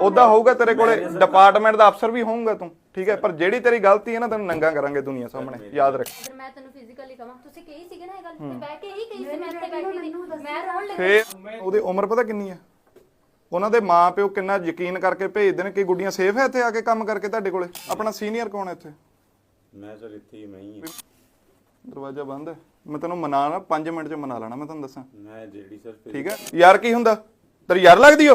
ਉਦਾਂ ਹੋਊਗਾ ਤੇਰੇ ਕੋਲੇ ਡਿਪਾਰਟਮੈਂਟ ਦਾ ਅਫਸਰ ਵੀ ਹੋਊਗਾ ਤੂੰ ਠੀਕ ਹੈ? ਪਰ ਜਿਹੜੀ ਤੇਰੀ ਗਲਤੀ ਹੈ ਨਾ ਤੈਨੂੰ ਨੰਗਾ ਕਰਾਂਗੇ ਦੁਨੀਆ ਸਾਹਮਣੇ ਯਾਦ ਰੱਖ। ਅਗਰ ਮੈਂ ਤੈਨੂੰ ਫਿਜ਼ੀਕਲੀ ਕਹਾਂ ਤੁਸੀਂ ਕਹੀ ਸੀਗੇ ਨਾ ਇਹ ਗੱਲ ਤੇ ਬਹਿ ਕੇ ਹੀ ਕਹੀ ਸੀ ਮੈਂ ਇੱਥੇ ਬੈਠੀ ਸੀ। ਮੈਂ ਰੋਣ ਲੱਗੀ ਫੇਰ ਉਹਦੀ ਉਮਰ ਪਤਾ ਕਿੰਨੀ ਹੈ ਉਹਨਾਂ ਦੇ ਮਾਪਿਓ ਕਿੰਨਾ ਯਕੀਨ ਕਰਕੇ ਭੇਜਦੇ ਨੇ ਕਿ ਗੁੱਡੀਆਂ ਸੇਫ ਹੈ ਇੱਥੇ ਆ ਕੇ ਕੰਮ ਕਰਕੇ ਤੁਹਾਡੇ ਕੋਲੇ? ਆਪਣਾ ਸੀਨੀਅਰ ਕੌਣ ਹੈ ਇੱਥੇ? ਮੈਂ ਸਰ ਇੱਥੇ ਹੀ ਮੈਂ ਹੀ ਹਾਂ। ਦਰਵਾਜ਼ਾ ਬੰਦ ਹੈ। ਮੈਂ ਤੈਨੂੰ ਮਨਾ ਨਾ 5 ਮਿੰਟ ਚ ਮਨਾ ਲੈਣਾ ਮੈਂ ਤੁਹਾਨੂੰ ਦੱਸਾਂ। ਮੈਂ ਜਿਹੜੀ ਸਰ ਫਿਰ ਠੀਕ ਹੈ? ਯਾਰ ਕੀ ਹੁੰਦਾ? ਤੇਰੀ ਯਾਰ ਲੱਗਦੀ ਓ?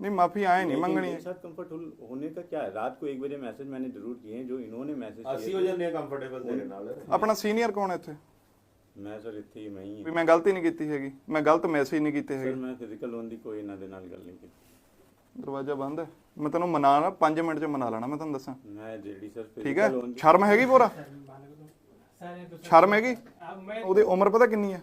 लूं मैं मांग लूंगा ਨਹੀਂ ਮਾਫੀ ਆਏ ਨਹੀਂ लेकिन ਮੰਗਣੀ मेरे साथ कंफर्ट होने का क्या है रात को एक बजे मैसेज मैंने जरूर किए हैं जो इन्होंने मैसेज ਅਸੀਂ ਹੋ ਜਾਂਦੇ ਆ ਕੰਫਰਟੇਬਲ ਤੇਰੇ ਨਾਲ ਆਪਣਾ ਸੀਨੀਅਰ ਕੌਣ ਹੈ ਇੱਥੇ मैं सर ਇੱਥੇ ਹੀ ਮੈਂ ਹੀ ਵੀ ਮੈਂ ਗਲਤੀ ਨਹੀਂ ਕੀਤੀ ਹੈਗੀ ਮੈਂ ਗਲਤ ਮੈਸੇਜ ਨਹੀਂ ਕੀਤੇ ਸਰ ਹੈਗੇ ਮੈਂ ਫਿਜ਼ੀਕਲ ਲੋਨ ਦੀ ਕੋਈ ਇਹਨਾਂ ਦੇ ਨਾਲ ਗੱਲ ਨਹੀਂ ਕੀਤੀ ਦਰਵਾਜ਼ਾ ਬੰਦ ਹੈ ਮੈਂ ਤੈਨੂੰ ਮਨਾ ਨਾ 5 ਮਿੰਟ 'ਚ ਮਨਾ ਲੈਣਾ ਮੈਂ ਤੁਹਾਨੂੰ ਦੱਸਾਂ ਮੈਂ ਜਿਹੜੀ ਸਰ ਠੀਕ ਹੈ ਫਿਜ਼ੀਕਲ ਲੋਨ ਸ਼ਰਮ ਹੈਗੀ ਪੂਰਾ ਸ਼ਰਮ ਹੈਗੀ ਉਹਦੀ ਉਮਰ ਪਤਾ ਕਿੰਨੀ ਹੈ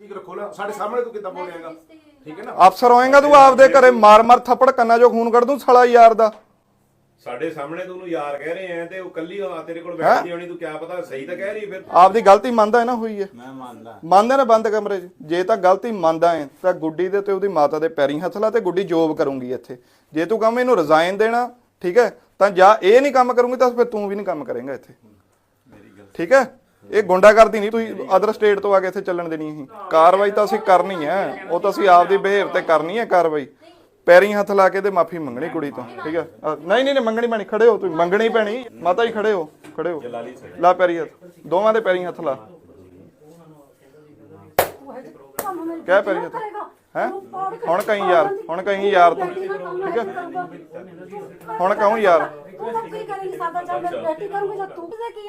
ਠੀਕ ਰੱਖੋ ਨਾ ਸਾਡੇ ਸਾਹਮਣੇ ਤੂੰ ਕਿੱਦਾਂ ਬੋਲੇਗਾ ਠੀਕ ਹੈ ਨਾ? ਅਫਸਰ ਹੋਏਗਾ ਤੂੰ ਆਪਦੇ ਘਰੇ ਮਾਰ ਮਾਰ ਥੱਪੜ ਕੰਨਾਂ ਚੋਂ ਖੂਨ ਕੱਢ ਦੂੰ ਸਾਲਾ ਯਾਰ ਦਾ। ਸਾਡੇ ਸਾਹਮਣੇ ਤੂੰ ਉਹਨੂੰ ਯਾਰ ਕਹਿ ਰਹੇ ਆ ਤੇ ਉਹ ਕੱਲੀ ਆ ਤੇਰੇ ਕੋਲ ਬੈਠੀ ਹੋਣੀ ਤੂੰ ਕਿਆ ਪਤਾ ਸਹੀ ਤਾਂ ਕਹਿ ਰਹੀ ਫਿਰ। ਆਪਦੀ ਗਲਤੀ ਮੰਨਦਾ ਹੈ ਨਾ ਹੋਈ ਹੈ। ਮੈਂ ਮੰਨਦਾ। ਮੰਨਦੇ ਨੇ ਬੰਦ ਕਮਰੇ 'ਚ। ਜੇ ਤਾਂ ਗਲਤੀ ਮੰਨਦਾ ਹੈ ਤਾਂ ਗੁੱਡੀ ਦੇ ਤੇ ਉਹਦੀ ਮਾਤਾ ਦੇ ਪੈਰੀਂ ਹੱਥ ਲਾ ਤੇ ਗੁੱਡੀ ਜੋਬ ਕਰੂੰਗੀ ਇੱਥੇ। ਜੇ ਤੂੰ ਕਹਵੇਂ ਇਹਨੂੰ ਰਿਜ਼ਾਈਨ ਦੇਣਾ ਠੀਕ ਹੈ ਤਾਂ ਜਾਂ ਇਹ ਨਹੀਂ ਕੰਮ ਕਰੂੰਗੀ ਤਾਂ ਫਿਰ ਤੂੰ ਵੀ ਨਹੀਂ ਕੰਮ ਕਰੇਂਗਾ ਇੱਥੇ। ਠੀਕ ਹੈ? ਇਹ ਗੁੰਡਾਗਰਦੀ ਨਹੀਂ ਤੁਸੀਂ ਅਦਰ ਸਟੇਟ ਤੋਂ ਆ ਕੇ ਇੱਥੇ ਚੱਲਣ ਦੇਣੀ ਅਸੀਂ। ਕਾਰਵਾਈ ਤਾਂ ਅਸੀਂ ਕਰਨੀ ਹੈ ਉਹ ਤਾਂ ਅਸੀਂ ਆਪਦੀ ਬਿਹੇਵ ਤੇ ਕਰਨੀ ਹੈ ਕਾਰਵਾਈ। ਪੈਰੀਂ ਹੱਥ ਲਾ ਕੇ ਤੇ ਮਾਫੀ ਮੰਗਣੀ ਕੁੜੀ ਤੋਂ ਠੀਕ ਹੈ? ਅ, ਨਹੀਂ ਨਹੀਂ ਨਹੀਂ ਮੰਗਣੀ ਪੈਣੀ ਖੜੇ ਹੋ ਤੁਸੀਂ ਮੰਗਣੀ ਪੈਣੀ। ਮਾਤਾ ਜੀ ਖੜੇ ਹੋ ਖੜੇ ਹੋ। ਲਾ ਪੈਰੀ ਹੱਥ ਦੋਵਾਂ ਦੇ ਪੈਰੀ ਹੱਥ ਲਾ। ਕਹਿ ਪੈਰੀ ਹੱਥ। ਹੈ? ਹੁਣ ਕਹੀਂ ਯਾਰ ਹੁਣ ਕਹੀਂ ਯਾਰ ਤੂੰ ਠੀਕ ਹੈ? ਹੁਣ ਕਹੂੰ ਯਾਰ। ਤੂੰ ਨੌਕਰੀ ਕਰੇਂਗੀ? ਸਾਡਾ ਚੱਲ ਮੇਰੀ ਬੇਟੀ ਕਰੂੰਗੀ ਜਾਂ ਤੂੰ? ਕਿਤੇ ਕੀ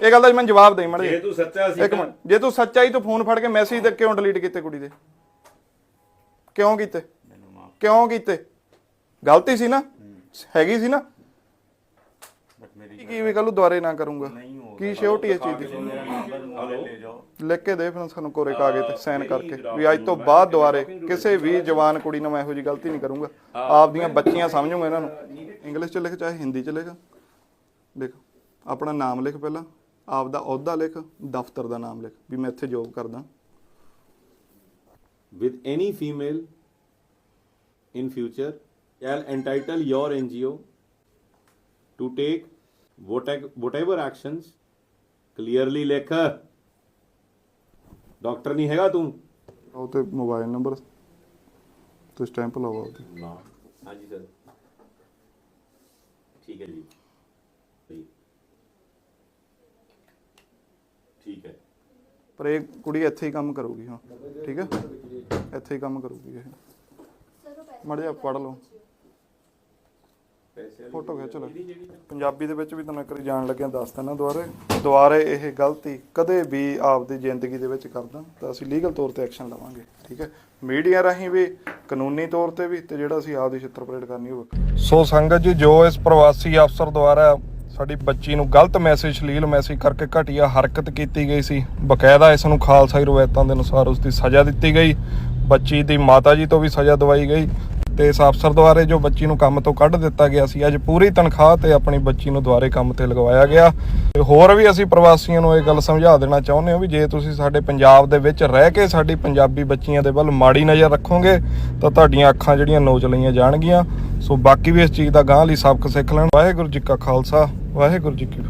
ਇਹ ਗੱਲ ਦਾ ਮੈਨੂੰ ਜਵਾਬ ਦੇ ਮੜ ਜੇ ਤੂੰ ਸੱਚਾ ਸੀ ਇੱਕ ਮਿੰਟ। ਜੇ ਤੂੰ ਸੱਚਾ ਹੀ ਤੂੰ ਫੋਨ ਫੜ ਕੇ ਮੈਸੇਜ ਤੇ ਕਿਉਂ ਡਿਲੀਟ ਕੀਤੇ ਕੁੜੀ ਦੇ? ਕਿਉਂ ਕੀਤੇ? ਕਿਉਂ ਕੀਤੇ? ਗਲਤੀ ਸੀ ਨਾ? ਹੈਗੀ ਸੀ ਨਾ? ਕੀ ਕੀ ਵੀ ਕੱਲ ਦੁਆਰੇ ਨਾ ਕਰੂੰਗਾ? ਕੀ ਸ਼ਿਓਰਟੀ ਇਸ ਚੀਜ਼ ਦੀ? ਲਿਖ ਕੇ ਦੇ ਫਿਰ ਸਾਨੂੰ ਕੋਰੇ ਕਾਗਜ਼ ਤੇ ਸਾਈਨ ਕਰਕੇ। ਵੀ ਅੱਜ ਤੋਂ ਬਾਅਦ ਦੁਆਰੇ ਕਿਸੇ ਵੀ ਜਵਾਨ ਕੁੜੀ ਨਾਲ ਮੈਂ ਇਹੋ ਜੀ ਗਲਤੀ ਨਹੀਂ ਕਰੂੰਗਾ। ਆਪਦੀਆਂ ਬੱਚੀਆਂ ਸਮਝੂਗਾ ਇਹਨਾਂ ਨੂੰ। ਇੰਗਲਿਸ਼ ਚ ਲਿਖ ਚਾਹੇ ਹਿੰਦੀ ਚ ਲਿਖ। ਲਿਖ ਆਪਣਾ ਨਾਮ ਲਿਖ ਪਹਿਲਾਂ। ਆਪ ਦਾ ਅਹੁਦਾ ਲਿਖ ਦਫ਼ਤਰ ਦਾ ਨਾਮ ਲਿਖ ਵੀ ਮੈਂ ਇੱਥੇ ਜੋਬ ਕਰਦਾ with any female in future shall entitle your NGO to take whate- whatever actions clearly ਲਿਖ ਡਾਕਟਰ ਨਹੀਂ ਹੈਗਾ ਤੂੰ ਉਹ ਤੇ ਮੋਬਾਈਲ ਨੰਬਰ ਤੇ ਸਟੈਂਪ ਲਵਾਓ ਉਹਦੀ ਨਾ ਹਾਂਜੀ ਸਰ ਠੀਕ ਹੈ ਜੀ। ਠੀਕ ਹੈ। ਪਰ ਇਹ ਕੁੜੀ ਇੱਥੇ ਹੀ ਕੰਮ ਕਰੂਗੀ ਹੁਣ ਠੀਕ ਹੈ? ਇੱਥੇ ਹੀ ਕੰਮ ਕਰੂਗੀ ਇਹ। ਮੜ ਜਾ ਪੜ ਲਓ। ਫੋਟੋ ਖਿੱਚ ਲਓ ਪੰਜਾਬੀ ਦੇ ਵਿੱਚ ਵੀ ਤੁਹਾਨੂੰ ਇੱਕ ਵਾਰੀ ਜਾਣ ਲੱਗਿਆ ਦੱਸ ਦਿੰਦਾ ਦੁਬਾਰੇ। ਦੁਬਾਰੇ ਇਹ ਗਲਤੀ ਕਦੇ ਵੀ ਆਪਦੀ ਜ਼ਿੰਦਗੀ ਦੇ ਵਿੱਚ ਕਰਦਾ ਤਾਂ ਅਸੀਂ ਲੀਗਲ ਤੌਰ ਤੇ ਐਕਸ਼ਨ ਲਵਾਂਗੇ ਠੀਕ ਹੈ? ਮੀਡੀਆ ਰਾਹੀਂ ਵੀ ਕਾਨੂੰਨੀ ਤੌਰ ਤੇ ਵੀ ਤੇ ਜਿਹੜਾ ਅਸੀਂ ਆਪਦੀ ਛਿੱਤਰ ਪਰੇਡ ਕਰਨੀ ਹੋਵੇ। ਸੋ ਸੰਗਤ ਜੀ ਜੋ ਇਸ ਪ੍ਰਵਾਸੀ ਅਫਸਰ ਦੁਆਰਾ ਸਾਡੀ ਬੱਚੀ ਨੂੰ ਗਲਤ ਮੈਸੇਜ ਸ਼ਲੀਲ ਮੈਸੇਜ ਕਰਕੇ ਘਟੀਆ ਹਰਕਤ ਕੀਤੀ ਗਈ ਸੀ। ਬਕਾਇਦਾ ਇਸ ਨੂੰ ਖਾਲਸਾਈ ਰਵਾਇਤਾਂ ਦੇ ਅਨੁਸਾਰ ਉਸ ਦੀ ਸਜ਼ਾ ਦਿੱਤੀ ਗਈ। ਬੱਚੀ ਦੀ ਮਾਤਾ ਜੀ ਤੋਂ ਵੀ ਸਜ਼ਾ ਦਵਾਈ ਗਈ ਤੇ ਇਸ ਅਫਸਰ ਦੁਆਰੇ ਜੋ ਬੱਚੀ ਨੂੰ ਕੰਮ ਤੋਂ ਕੱਢ ਦਿੱਤਾ ਗਿਆ ਸੀ, ਅੱਜ ਪੂਰੀ ਤਨਖਾਹ ਤੇ ਆਪਣੀ ਬੱਚੀ ਨੂੰ ਦੁਆਰੇ ਕੰਮ ਤੇ ਲਗਵਾਇਆ ਗਿਆ। ਤੇ ਹੋਰ ਵੀ ਅਸੀਂ ਪ੍ਰਵਾਸੀਆਂ ਨੂੰ ਇਹ ਗੱਲ ਸਮਝਾ ਦੇਣਾ ਚਾਹੁੰਦੇ ਹਾਂ ਵੀ ਜੇ ਤੁਸੀਂ ਸਾਡੇ ਪੰਜਾਬ ਦੇ ਵਿੱਚ ਰਹਿ ਕੇ ਸਾਡੀ ਪੰਜਾਬੀ ਬੱਚੀਆਂ ਦੇ ਵੱਲ ਮਾੜੀ ਨਜ਼ਰ ਰੱਖੋਗੇ, ਤਾਂ ਤੁਹਾਡੀਆਂ ਅੱਖਾਂ ਜਿਹੜੀਆਂ ਨੋਚ ਲਈਆਂ ਜਾਣਗੀਆਂ। ਸੋ ਬਾਕੀ ਵੀ ਇਸ ਚੀਜ਼ ਦਾ ਗਾਂਹ ਲਈ ਸਬਕ ਸਿੱਖ ਲੈਣ। ਵਾਹਿਗੁਰੂ ਜੀ ਕਾ ਖਾਲਸਾ। ਵਾਹਿਗੁਰੂ ਜੀ ਕੀ ਫਤਿਹ।